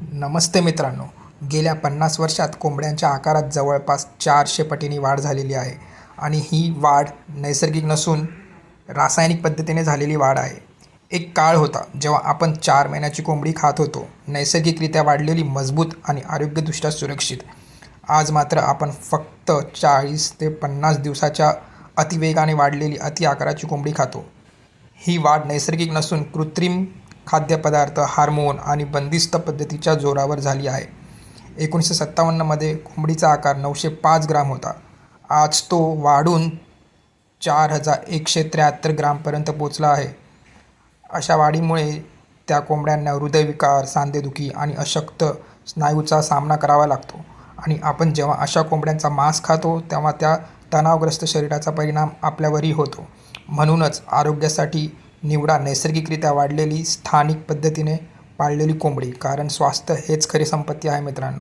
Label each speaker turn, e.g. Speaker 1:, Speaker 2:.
Speaker 1: नमस्ते मित्रांनो गेल्या पन्नास वर्षात कोंबड्यांच्या आकारात जवळपास चारशे पटीने वाढ झालेली आहे आणि ही वाढ नैसर्गिक नसून रासायनिक पद्धतीने झालेली वाढ आहे. एक काळ होता जेव्हा आपण चार महिन्याची कोंबडी खात होतो. नैसर्गिकरित्या वाढलेली मजबूत आणि आरोग्यदृष्ट्या सुरक्षित. आज मात्र आपण फक्त चाळीस ते पन्नास दिवसाच्या अतिवेगाने वाढलेली अति आकाराची कोंबडी खातो. ही वाढ नैसर्गिक नसून कृत्रिम खाद्यपदार्थ हार्मोन आणि बंदिस्त पद्धतीच्या जोरावर झाली आहे. एकोणीसशे सत्तावन्नमध्ये कोंबडीचा आकार नऊशे पाच ग्राम होता. आज तो वाढून चार हजार एकशे त्र्याहत्तर ग्रामपर्यंत पोचला आहे. अशा वाढीमुळे त्या कोंबड्यांना हृदयविकार सांधेदुखी आणि अशक्त स्नायूचा सामना करावा लागतो आणि आपण जेव्हा अशा कोंबड्यांचा मांस खातो तेव्हा त्या तणावग्रस्त शरीराचा परिणाम आपल्यावरही होतो. म्हणूनच आरोग्यासाठी निवडा नैसर्गिकरित्या वाढलेली स्थानिक पद्धतीने पाळलेली कोंबडी कारण स्वास्थ्य हेच खरी संपत्ती आहे मित्रांनो.